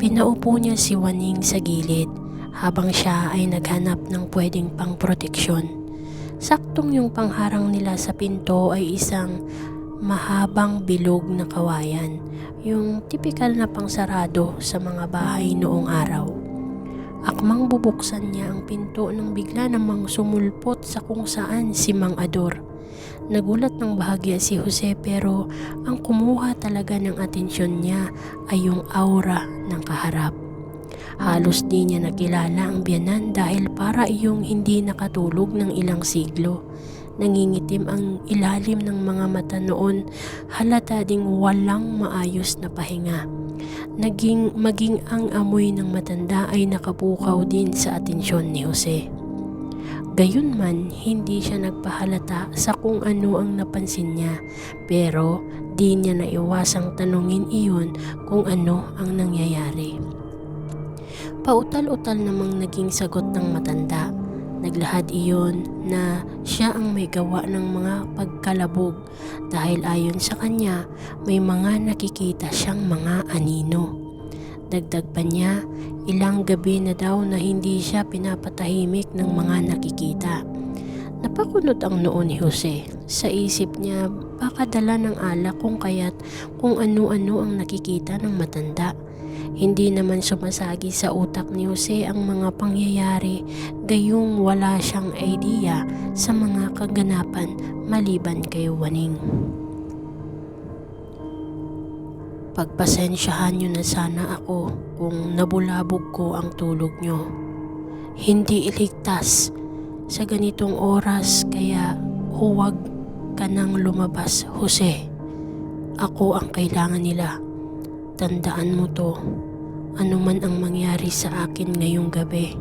Pinaupo niya si Waning sa gilid habang siya ay naghanap ng pwedeng pangproteksyon. Saktong yung pangharang nila sa pinto ay isang mahabang bilog na kawayan, yung tipikal na pangsarado sa mga bahay noong araw. Akmang bubuksan niya ang pinto nang bigla namang sumulpot sa kung saan si Mang Ador. Nagulat ng bahagya si Jose pero ang kumuha talaga ng atensyon niya ay yung aura ng kaharap. Halos di niya nakilala ang biyanan dahil para iyong hindi nakatulog ng ilang siglo. Nangingitim ang ilalim ng mga mata noon, halata ding walang maayos na pahinga. Naging maging ang amoy ng matanda ay nakapukaw din sa atensyon ni Jose. Gayunman, hindi siya nagpahalata sa kung ano ang napansin niya, pero di niya naiwasang tanungin iyon kung ano ang nangyayari. Pautal-utal namang naging sagot ng matanda. Naglahad iyon na siya ang may gawa ng mga pagkalabog dahil ayon sa kanya may mga nakikita siyang mga anino. Dagdag pa niya, ilang gabi na daw na hindi siya pinapatahimik ng mga nakikita. Napakunot ang noo ni Jose. Sa isip niya, baka dala ng alak kung kaya't kung ano-ano ang nakikita ng matanda. Hindi naman sumasagi sa utak ni Jose ang mga pangyayari gayong wala siyang idea sa mga kaganapan maliban kay Waning. Pagpasensyahan niyo na sana ako kung nabulabog ko ang tulog niyo. Hindi iligtas sa ganitong oras kaya huwag ka nang lumabas, Jose. Ako ang kailangan nila. Tandaan mo to. Ano man ang mangyari sa akin ngayong gabi.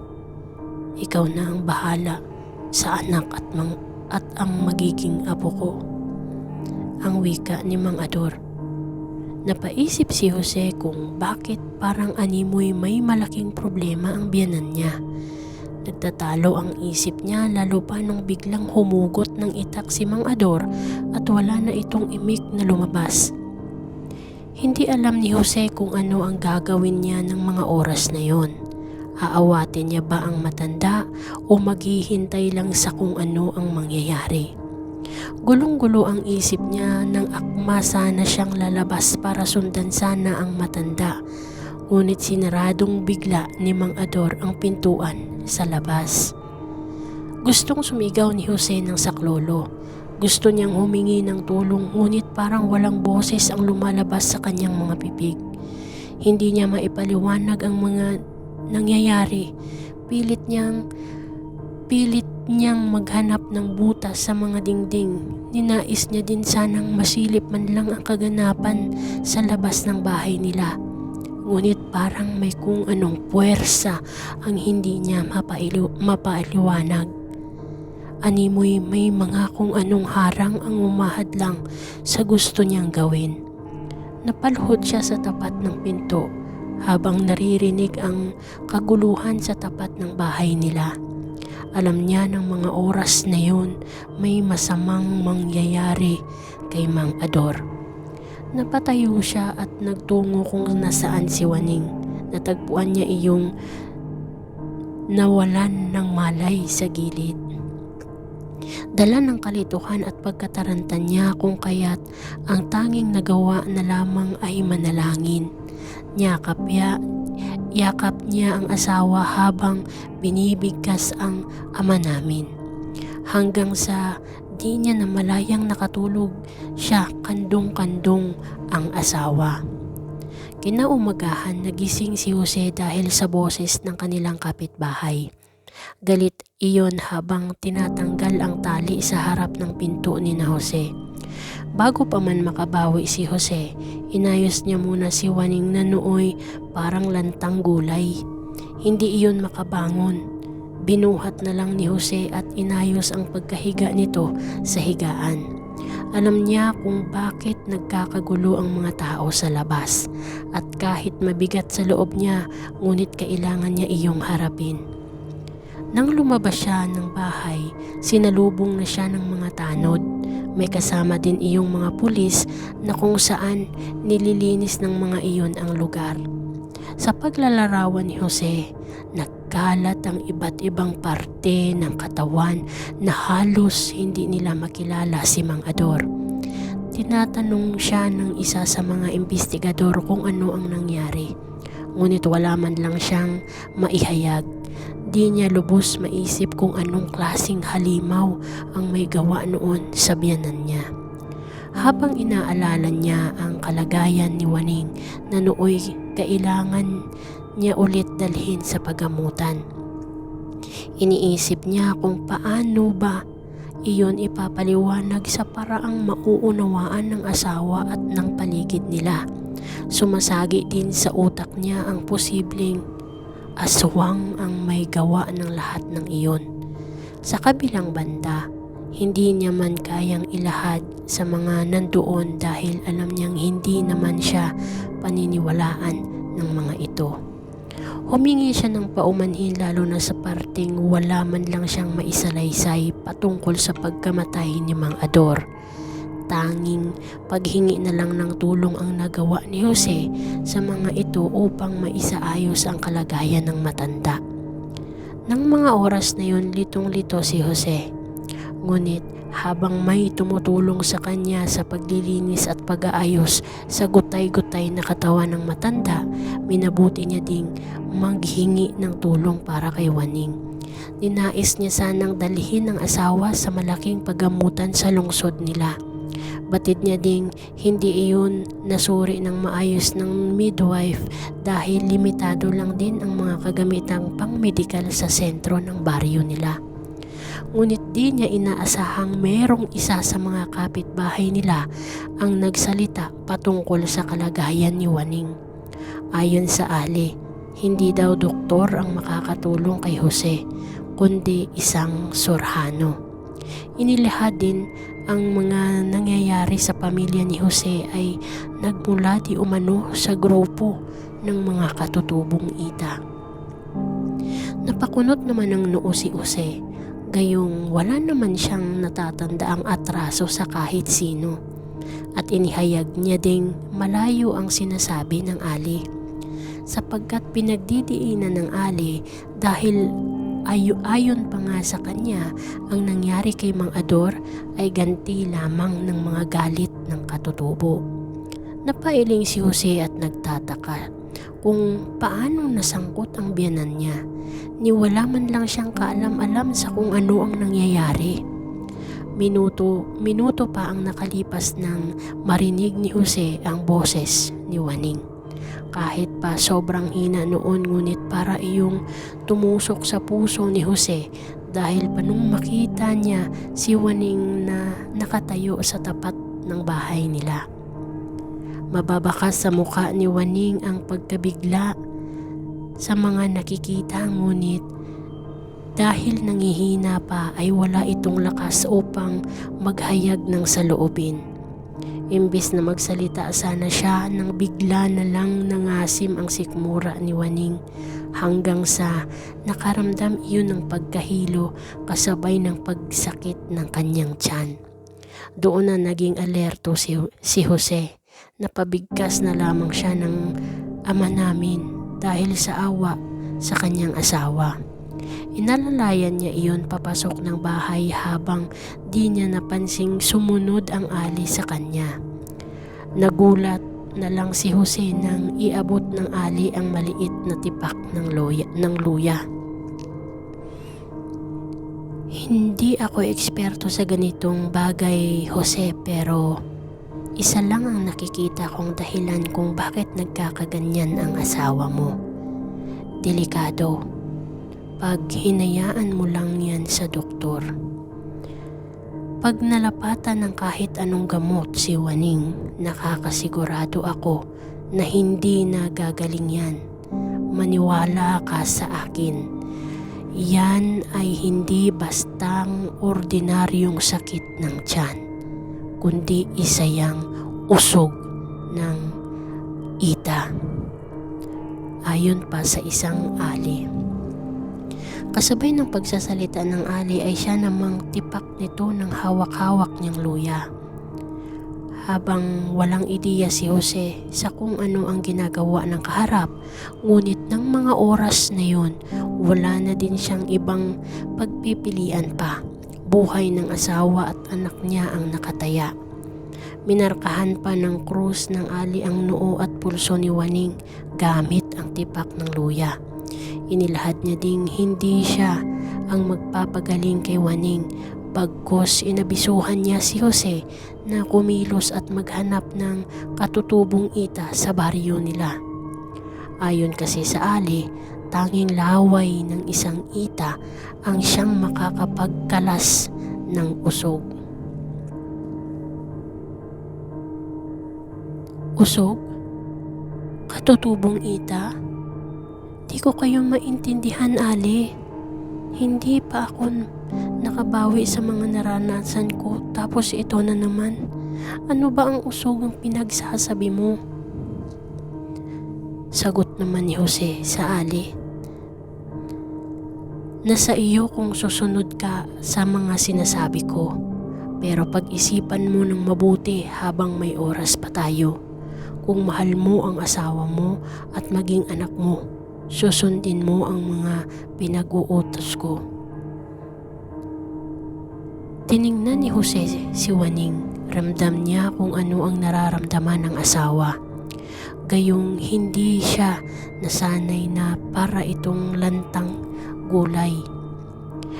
Ikaw na ang bahala sa anak at, mang, at ang magiging apo ko. Ang wika ni Mang Ador. Napaisip si Jose kung bakit parang animoy may malaking problema ang biyanan niya. Nagtatalo ang isip niya lalo pa nung biglang humugot ng itak si Mang Ador at wala na itong imik na lumabas. Hindi alam ni Jose kung ano ang gagawin niya ng mga oras na yon. Aawatin niya ba ang matanda o maghihintay lang sa kung ano ang mangyayari? Gulong-gulo ang isip niya nang akma sana siyang lalabas para sundan sana ang matanda. Ngunit sinaradong bigla ni Mang Ador ang pintuan sa labas. Gustong sumigaw ni Jose ng saklolo. Gusto niyang humingi ng tulong ngunit parang walang boses ang lumalabas sa kanyang mga bibig. Hindi niya maipaliwanag ang mga nangyayari. Pilit niyang pilit niyang maghanap ng butas sa mga dingding. Ninais niya din sanang masilip man lang ang kaganapan sa labas ng bahay nila. Ngunit parang may kung anong puwersa ang hindi niya mapailiw, mapailiwanag. Animoy may mga kung anong harang ang umahadlang sa gusto niyang gawin. Napalhod siya sa tapat ng pinto habang naririnig ang kaguluhan sa tapat ng bahay nila. Alam niya ng mga oras na yun may masamang mangyayari kay Mang Ador. Napatayo siya at nagtungo kung nasaan si Waning. Natagpuan niya iyong nawalan ng malay sa gilid. Dala ng kalituhan at pagkataranta niya kung kaya't ang tanging nagawa na lamang ay manalangin. Yakap, ya, yakap niya ang asawa habang binibigkas ang ama namin. Hanggang sa di niya na malayang nakatulog siya kandong-kandong ang asawa. Kinaumagahan nagising si Jose dahil sa boses ng kanilang kapitbahay. Galit iyon habang tinatanggal ang tali sa harap ng pinto ni na Jose. Bago pa man makabawi si Jose, inayos niya muna si Waning na nooy parang lantang gulay. Hindi iyon makabangon. Binuhat na lang ni Jose at inayos ang pagkahiga nito sa higaan. Alam niya kung bakit nagkakagulo ang mga tao sa labas at kahit mabigat sa loob niya, ngunit kailangan niya iyong harapin. Nang lumabas siya ng bahay, sinalubong na siya ng mga tanod. May kasama din iyong mga pulis na kung saan nililinis ng mga iyon ang lugar. Sa paglalarawan ni Jose, nagkalat ang iba't ibang parte ng katawan na halos hindi nila makilala si Mang Ador. Tinatanong siya ng isa sa mga investigador kung ano ang nangyari. Ngunit wala man lang siyang maihayag. Di niya lubos maisip kung anong klasing halimaw ang may gawa noon sa biyanan niya. Habang inaalala niya ang kalagayan ni Waning na nooy kailangan niya ulit dalhin sa pagamutan. Iniisip niya kung paano ba iyon ipapaliwanag sa paraang mauunawaan ng asawa at ng paligid nila. Sumasagi din sa utak niya ang posibleng aswang ang may gawa ng lahat ng iyon. Sa kabilang banda, hindi niya man kayang ilahad sa mga nandoon dahil alam niyang hindi naman siya paniniwalaan ng mga ito. Humingi siya ng paumanhin lalo na sa parting wala man lang siyang maisalaysay patungkol sa pagkamatay ni Mang Ador. Tanging paghingi na lang ng tulong ang nagawa ni Jose sa mga ito upang maisaayos ang kalagayan ng matanda. Nang mga oras na yun, litong-lito si Jose. Ngunit habang may tumutulong sa kanya sa paglilinis at pag-aayos sa gutay-gutay na katawan ng matanda, minabuti niya ding maghingi ng tulong para kay Waning. Ninais niya sanang dalhin ang asawa sa malaking pagamutan sa lungsod nila. Batid niya ding hindi iyon nasuri ng maayos ng midwife dahil limitado lang din ang mga kagamitang pang-medical sa sentro ng baryo nila ngunit di niya inaasahang merong isa sa mga kapitbahay nila ang nagsalita patungkol sa kalagayan ni Waning. Ayon sa Ali, hindi daw doktor ang makakatulong kay Jose, kundi isang surhano. Inilahad din ang mga nangyayari sa pamilya ni Jose ay nagmula di umano sa grupo ng mga katutubong ita. Napakunot naman ng noo si Jose Gayong wala naman siyang natatandaang atraso sa kahit sino. At inihayag niya ding malayo ang sinasabi ng Ali. Sapagkat pinagdidiinan ng Ali dahil ayo ayon pa nga sa kanya ang nangyari kay Mang Ador ay ganti lamang ng mga galit ng katutubo. Napailing si Jose at nagtataka kung paano nasangkot ang biyanan niya ni wala man lang siyang kaalam-alam sa kung ano ang nangyayari. Minuto, minuto pa ang nakalipas nang marinig ni Jose ang boses ni Waning. Kahit pa sobrang hina noon ngunit para iyong tumusok sa puso ni Jose dahil pa nung makita niya si Waning na nakatayo sa tapat ng bahay nila. Mababakas sa muka ni Waning ang pagkabigla sa mga nakikita ngunit dahil nangihina pa ay wala itong lakas upang maghayag ng saloobin. Imbis na magsalita sana siya nang bigla na lang nangasim ang sikmura ni Waning hanggang sa nakaramdam iyon ng pagkahilo kasabay ng pagsakit ng kanyang tiyan. Doon na naging alerto si, si Jose. Napabigkas na lamang siya ng ama namin dahil sa awa sa kanyang asawa. Inalalayan niya iyon papasok ng bahay habang di niya napansing sumunod ang ali sa kanya. Nagulat na lang si Jose nang iabot ng ali ang maliit na tipak ng, loya, ng luya. Hindi ako eksperto sa ganitong bagay, Jose, pero isa lang ang nakikita kong dahilan kung bakit nagkakaganyan ang asawa mo. Delikado. Pag hinayaan mo lang yan sa doktor. Pag nalapatan ng kahit anong gamot si Waning, nakakasigurado ako na hindi na gagaling yan. Maniwala ka sa akin. Yan ay hindi bastang ordinaryong sakit ng tiyan kundi isa yang usog ng ita. Ayon pa sa isang ali. Kasabay ng pagsasalita ng ali ay siya namang tipak nito ng hawak-hawak niyang luya. habang walang ideya si Jose sa kung ano ang ginagawa ng kaharap. Ngunit ng mga oras na yun, wala na din siyang ibang pagpipilian pa. Buhay ng asawa at anak niya ang nakataya. Minarkahan pa ng krus ng ali ang noo at pulso ni Waning gamit ang tipak ng luya. Inilahad niya ding hindi siya ang magpapagaling kay Waning Pagkos inabisuhan niya si Jose na kumilos at maghanap ng katutubong ita sa baryo nila. Ayon kasi sa ali, tanging laway ng isang ita ang siyang makakapagkalas ng usog. Usog? Katutubong ita? Di ko kayo maintindihan, Ali. Hindi pa ako nakabawi sa mga naranasan ko tapos ito na naman. Ano ba ang usog ang pinagsasabi mo? Sagot naman ni Jose sa Ali. Nasa iyo kung susunod ka sa mga sinasabi ko. Pero pag-isipan mo ng mabuti habang may oras pa tayo. Kung mahal mo ang asawa mo at maging anak mo, susundin mo ang mga pinag-uutos ko. Tiningnan ni Jose si Waning. Ramdam niya kung ano ang nararamdaman ng asawa. Gayong hindi siya nasanay na para itong lantang gulay.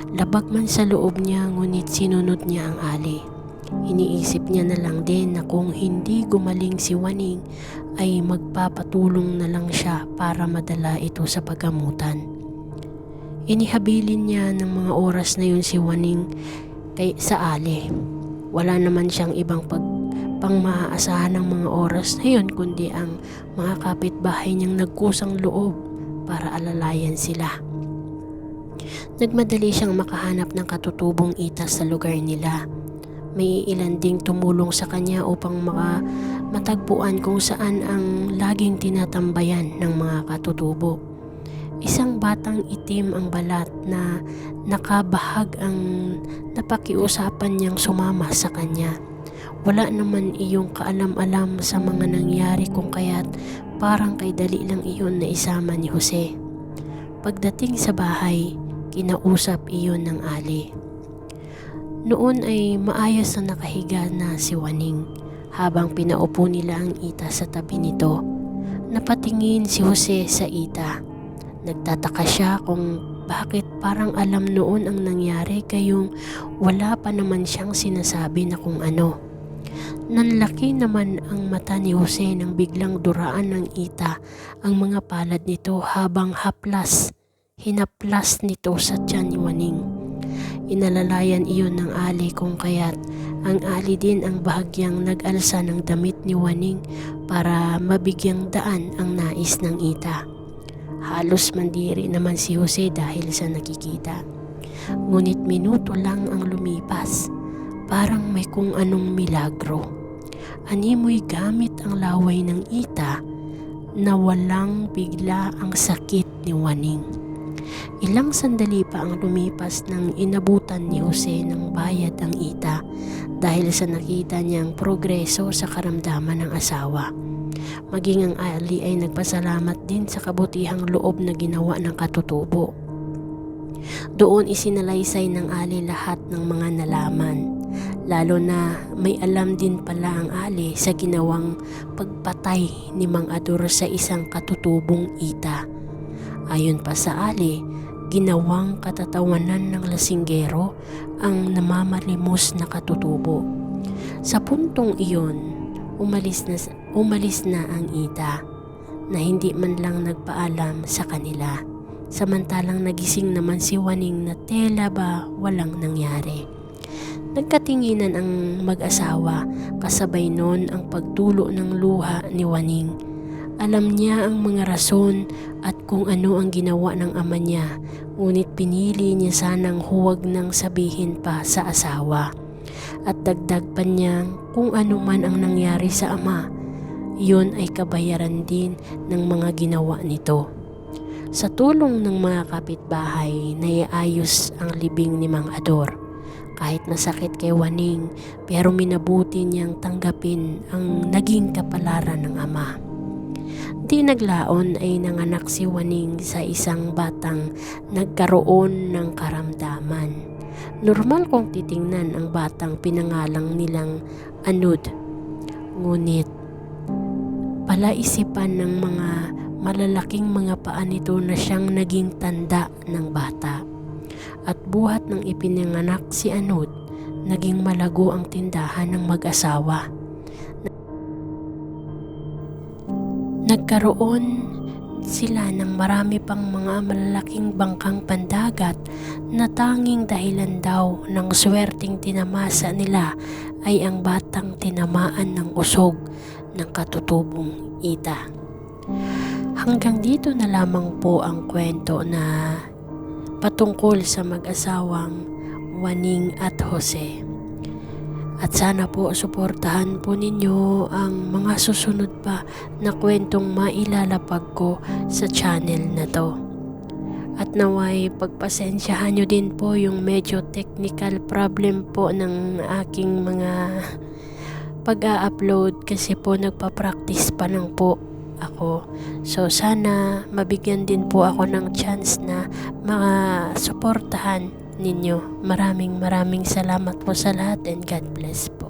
Labag man sa loob niya ngunit sinunod niya ang ali. Iniisip niya na lang din na kung hindi gumaling si Waning ay magpapatulong na lang siya para madala ito sa paggamutan. Inihabilin niya ng mga oras na yun si Waning kay sa ali. Wala naman siyang ibang pag pang maaasahan ng mga oras na yun kundi ang mga kapitbahay niyang nagkusang loob para alalayan sila. Nagmadali siyang makahanap ng katutubong itas sa lugar nila. May ilan ding tumulong sa kanya upang maka matagpuan kung saan ang laging tinatambayan ng mga katutubo. Isang batang itim ang balat na nakabahag ang napakiusapan niyang sumama sa kanya. Wala naman iyong kaalam-alam sa mga nangyari kung kaya't parang kay dali lang iyon na isama ni Jose. Pagdating sa bahay, kinausap iyon ng ali. Noon ay maayos na nakahiga na si Waning habang pinaupo nila ang ita sa tabi nito. Napatingin si Jose sa ita. Nagtataka siya kung bakit parang alam noon ang nangyari kayong wala pa naman siyang sinasabi na kung ano. Nanlaki naman ang mata ni Jose nang biglang duraan ng ita ang mga palad nito habang haplas, hinaplas nito sa tiyan ni Waning. Inalalayan iyon ng ali kung kaya't ang ali din ang bahagyang nag-alsa ng damit ni Waning para mabigyang daan ang nais ng ita. Halos mandiri naman si Jose dahil sa nakikita. Ngunit minuto lang ang lumipas. Parang may kung anong milagro. Animoy gamit ang laway ng ita na walang bigla ang sakit ni Waning. Ilang sandali pa ang lumipas nang inabutan ni Jose ng bayad ang ita dahil sa nakita niyang progreso sa karamdaman ng asawa. Maging ang Ali ay nagpasalamat din sa kabutihang loob na ginawa ng katutubo. Doon isinalaysay ng Ali lahat ng mga nalaman. Lalo na may alam din pala ang Ali sa ginawang pagpatay ni Mang Ador sa isang katutubong ita. Ayon pa sa Ali, ginawang katatawanan ng lasinggero ang namamalimos na katutubo. Sa puntong iyon, umalis na, umalis na ang ita na hindi man lang nagpaalam sa kanila. Samantalang nagising naman si Waning na tela ba walang nangyari. Nagkatinginan ang mag-asawa kasabay noon ang pagtulo ng luha ni Waning. Alam niya ang mga rason at kung ano ang ginawa ng ama niya, ngunit pinili niya sanang huwag nang sabihin pa sa asawa. At dagdag pa niya kung ano man ang nangyari sa ama, iyon ay kabayaran din ng mga ginawa nito. Sa tulong ng mga kapitbahay, naiayos ang libing ni Mang Ador kahit masakit kay Waning pero minabuti niyang tanggapin ang naging kapalaran ng ama. Di naglaon ay nanganak si Waning sa isang batang nagkaroon ng karamdaman. Normal kung titingnan ang batang pinangalang nilang Anud. Ngunit palaisipan ng mga malalaking mga paa nito na siyang naging tanda ng bata. At buhat ng ipinanganak si Anud, naging malago ang tindahan ng mag-asawa. Nagkaroon sila ng marami pang mga malalaking bangkang pandagat na tanging dahilan daw ng swerting tinamasa nila ay ang batang tinamaan ng usog ng katutubong ita. Hanggang dito na lamang po ang kwento na patungkol sa mag-asawang Waning at Jose. At sana po suportahan po ninyo ang mga susunod pa na kwentong mailalapag ko sa channel na to. At naway pagpasensyahan nyo din po yung medyo technical problem po ng aking mga pag-a-upload kasi po nagpa-practice pa lang po ako. So sana mabigyan din po ako ng chance na makasuportahan ninyo. Maraming maraming salamat po sa lahat and God bless po.